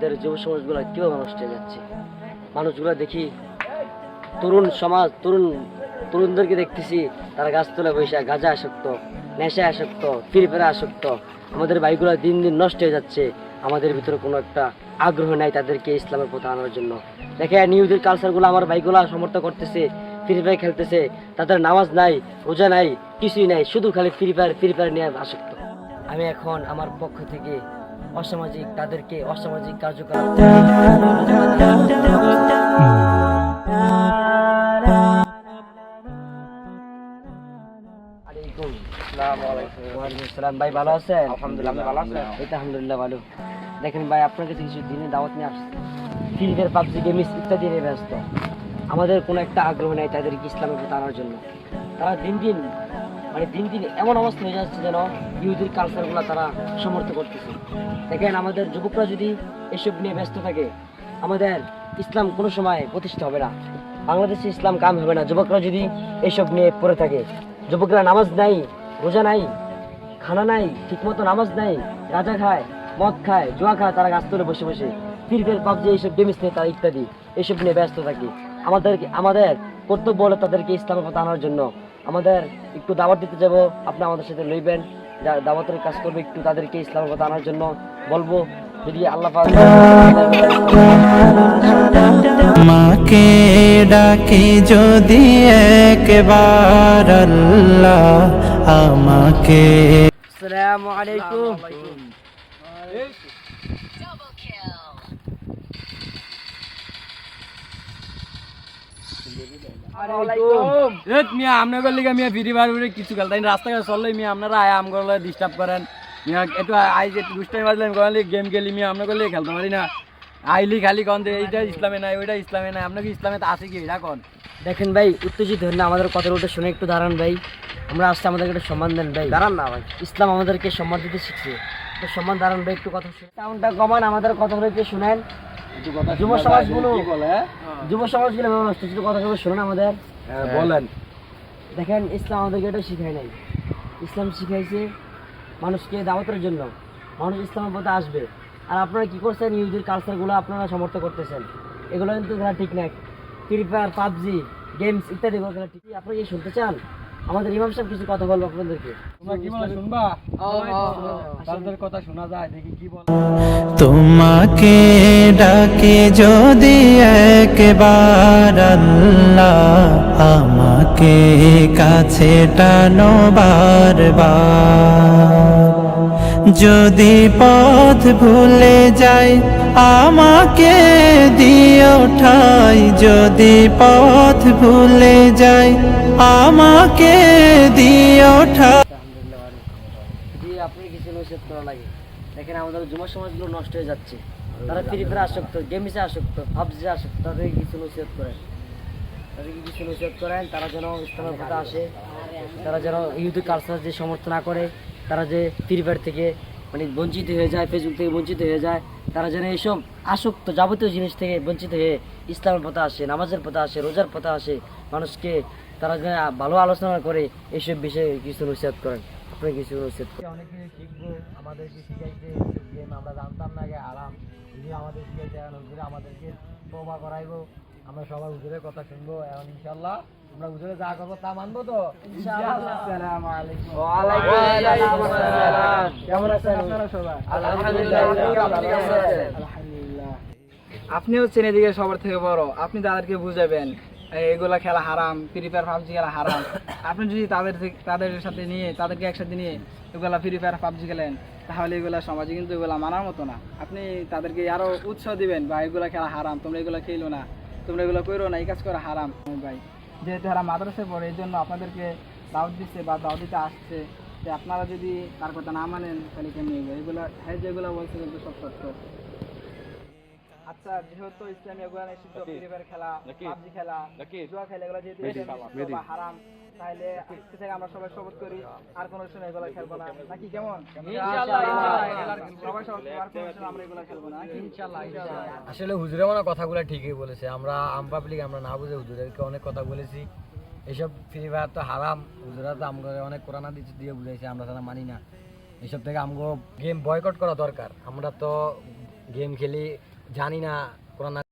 আমাদের যুব সমাজগুলো কীভাবে নষ্ট হয়ে যাচ্ছে মানুষগুলো দেখি তরুণ সমাজ, তরুণ, তরুণদেরকে দেখতেছি, তারা গাছতলা বৈশা গাঁজা আসক্ত নেশা আসক্ত, ফিরে ফেরা আসক্ত। আমাদের বাইকগুলো দিন দিন নষ্ট হয়ে যাচ্ছে। আমাদের ভিতরে কোনো একটা আগ্রহ নাই তাদেরকে ইসলামের পথে আনার জন্য। দেখে নিউজের কালচারগুলো আমার বাইকগুলো সমর্থন করতেছে, ফ্রি ফায়ার খেলতেছে। তাদের নামাজ নাই, রোজা নাই, কিছুই নাই, শুধু খালি ফ্রি ফায়ার ফ্রি ফায়ার নিয়ে আসক্ত। আমি এখন আমার পক্ষ থেকে অসামাজিক তাদেরকে অসামাজিক কার্যকলাপ আলাইকুম। ভাই ভালো আছেন? আলহামদুলিল্লাহ, ভালো দেখেন ভাই আপনার কাছে কিছু দিনে দাওয়াত নিয়ে আসছে। ফায়ার পাবজি গেমিস ইত্যাদি নিয়ে ব্যস্ত। আমাদের কোনো একটা আগ্রহ নেই তাদেরকে ইসলামের প্রতি আনার জন্য। তারা দিন দিন মানে দিন দিন এমন অবস্থা হয়ে যাচ্ছে যেন ইহুদির কালচারগুলো তারা সমর্থন করতেছে। দেখেন, আমাদের যুবকরা যদি এসব নিয়ে ব্যস্ত থাকে, আমাদের ইসলাম কোনো সময় প্রতিষ্ঠা হবে না। বাংলাদেশে ইসলাম কাম হবে না। যুবকরা যদি এসব নিয়ে পড়ে থাকে, যুবকরা নামাজ নাই, রোজা নাই, খানা নাই, ঠিকমতো নামাজ নাই গাঁজা খায়, মদ খায়, জুয়া খায়, তারা গাছ তুলে বসে বসে ফিরফের পাবজি এইসব গেমস নিয়ে তারা ইত্যাদি এইসব নিয়ে ব্যস্ত থাকে। আমাদের আমাদের কর্তব্য হলো তাদেরকে ইসলামের পথে আনার জন্য আমাদের একটু দাওয়াত দিতে যাব আপনি আমাদের সাথে লইবেন। যা দাওয়াতের কাজ করবে একটু তাদেরকে ইসলামের পথে আনার জন্য বলব। যদি আল্লাহ পাক মাকে ডাকি যদি একবার আল্লাহ আমাকে আসসালামু আলাইকুম। মিয়া লিগে মিয়া ফ্রি রাস্তাঘাটে চললে মিয়া আপনারা আয় আম ডিস্টার্ব করেন। মিয়া একটু আইজ একটু দুষ্টাই বাজলেন করেন গেম খেলি মিয়া আপনাদের লিগে খেলতে পারি না। আইলি খালি কন এইটা ইসলামে নাই ওইটা ইসলামে নাই আপনাকে ইসলামে তো আছে কি? এটা কন। দেখেন ভাই উত্তেজিত হন না আমাদের কথা উঠে শুনে একটু দাঁড়ান ভাই। আমরা আসতে আমাদেরকে একটু সম্মান দেন ভাই। দাঁড়ান না ভাই। ইসলাম আমাদেরকে সম্মান দিতে শিখছে। সম্মান দাঁড়ান ভাই একটু কথা শুনে সাউন্ডটা কমান আমাদের একটু শুনেন। যুব সমাজগুলো কি বলে? যুব সমাজগুলো নষ্ট হচ্ছে, কথাগুলো শুনুন আমাদের। হ্যাঁ, বলেন। দেখেন ইসলাম আমাদেরকে এটা শিখায় নাই। ইসলাম শিখাইছে মানুষকে দাওয়াতের জন্য। মানুষ ইসলামের পথে আসবে। আর আপনারা কি করছেন? ইউজির কালচারগুলো আপনারা সমর্থন করতেছেন। এগুলো কিন্তু খেলা ঠিক নাই। ফ্রি ফায়ার পাবজি গেমস ইত্যাদি এগুলো খেলা ঠিক আপনারা কি শুনতে চান? আমাদের ইমাম সাহেব কিছু কথা বলব আপনাদেরকে। তোমরা কি বলে শুনবা? তাদের কথা শোনা যায় দেখি কি বল। তোমাকে ডাকে যদি একবার আল্লাহ আমাকে কাছে টানো বারবার। যদি পথ ভুলে যাই, আমাকে দিও ঠাই। যদি পথ ভুলে যাই, আমাকে দিও ঠাই। আলহামদুলিল্লাহ আপনি কিছু করা লাগে। দেখেন, আমাদের যুব সমাজগুলো নষ্ট হয়ে যাচ্ছে। তারা ফ্রি ফায়ার আসক্ত, গেমসে আসক্ত পাবজি আসক্ত তাদেরকে কিছু নৈষেধ করেন? তাদেরকে কিছু নৈষেধ করেন? তারা যেন ইসলামের কথা আসে, তারা যেন ইউটিউব কালচার যে সমর্থন না করে তারা যে ফ্রি থেকে মানে বঞ্চিত হয়ে যায়, ফেসবুক থেকে বঞ্চিত হয়ে যায়, তারা যেন এইসব আসক্ত যাবতীয় জিনিস থেকে বঞ্চিত হয়ে ইসলামের পথে আসে, নামাজের পথে আসে, রোজার পথে আসে, মানুষকে তারা যেন ভালো আলোচনা করে, এইসব বিষয়ে কিছু নৈষেধ করেন। আপনি কিছু নৈষেধ করেন? অনেক কিছু শিখব আমাদেরকে শিখাইছে, গেম আমরা জানতাম না আরাম। আমাদের এখন আমাদেরকে তোবা করাইবো। আমরা সবাই হুজুরের কথা শুনব এখন ইনশাল্লাহ আমরা হুজুরে যা করব তা মানবো তো? ইনশাআল্লাহ। আসসালামু আলাইকুম। কেমন আছেন? আপনারা সবাই? আলহামদুলিল্লাহ, আপনি হচ্ছেন এদিকে সবার থেকে বড়। আপনি তাদেরকে বুঝাবেন এগুলা খেলা হারাম ফ্রি ফায়ার পাবজি খেলা হারাম। আপনি যদি তাদের তাদের সাথে নিয়ে তাদেরকে একসাথে নিয়ে এগুলা ফ্রি ফায়ার পাবজি খেলেন তাহলে এগুলা সমাজে কিন্তু এগুলা মানার মতো না। আপনি তাদেরকে আরও উৎসাহ দিবেন বা এগুলা খেলা হারাম তোমরা এগুলা খেলো না। তোমরা এগুলো করো না, এই কাজ করা হারাম। ভাই, যেহেতু এরা মাদ্রাসে পড়ে, এই জন্য আপনাদেরকে দাওয়াত দিচ্ছে বা দাওয়াত দিতে আসছে। যে আপনারা যদি তার কথা না মানেন, তাহলে কেমনি এগুলা হ্যাঁ যেগুলো বলছে কিন্তু সব সত্য। আচ্ছা যেহেতু ইসলামী এগুলো নিষিদ্ধ ফ্রি ফায়ার খেলা পাবজি খেলা জুয়া খেলা এগুলো যেহেতু হারাম তাহলে আজকে থেকে আমরা সবাই শপথ করি আর কোনো সময় এগুলো খেলব না। নাকি কেমন? আসলে হুজুরে মনে কথাগুলো ঠিকই বলেছে। আমরা আম পাবলিক আমরা না বুঝে হুজুরেরকে অনেক কথা বলেছি। এসব ফ্রি ফায়ার তো হারাম। হুজুরা তো আমাকে অনেক কোরআনা দিচ্ছে দিয়ে বুঝাইছে আমরা তারা মানি না। এসব থেকে আমগো গেম বয়কট করা দরকার। আমরা তো গেম খেলি জানি না কোরআন